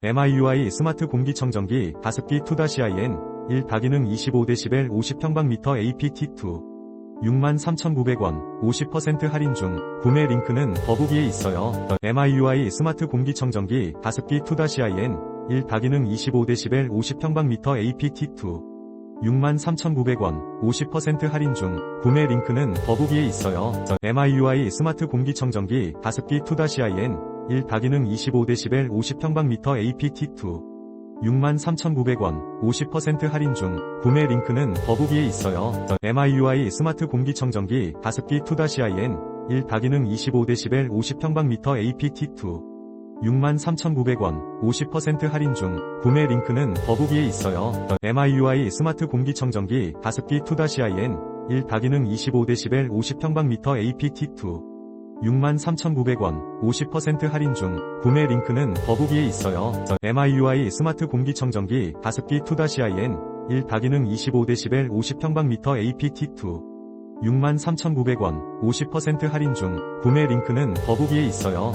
MIUI 스마트 공기청정기 가습기 2-IN 1 다기능 25dB 50평방미터 APT2 63,900원 50% 할인 중 구매 링크는 더보기에 있어요. MIUI 스마트 공기청정기 가습기 2-IN 1 다기능 25dB 50평방미터 APT2 63,900원 50% 할인 중 구매 링크는 더보기에 있어요. MIUI 스마트 공기청정기 가습기 2-IN 1 다기능 25dB 50평방미터 APT2 63,900원 50% 할인 중 구매 링크는 더보기에 있어요. MIUI 스마트 공기청정기 가습기 2-IN 1 다기능 25dB 50평방미터 APT2 63,900원 50% 할인 중 구매 링크는 더보기에 있어요. MIUI 스마트 공기청정기 가습기 2-IN 1 다기능 25dB 50평방미터 APT2 63,900원 50% 할인 중 구매 링크는 더보기에 있어요. MIUI 스마트 공기청정기 가습기 2-IN 1 다기능 25dB 50평방미터 APT2 63,900원 50% 할인 중 구매 링크는 더보기에 있어요.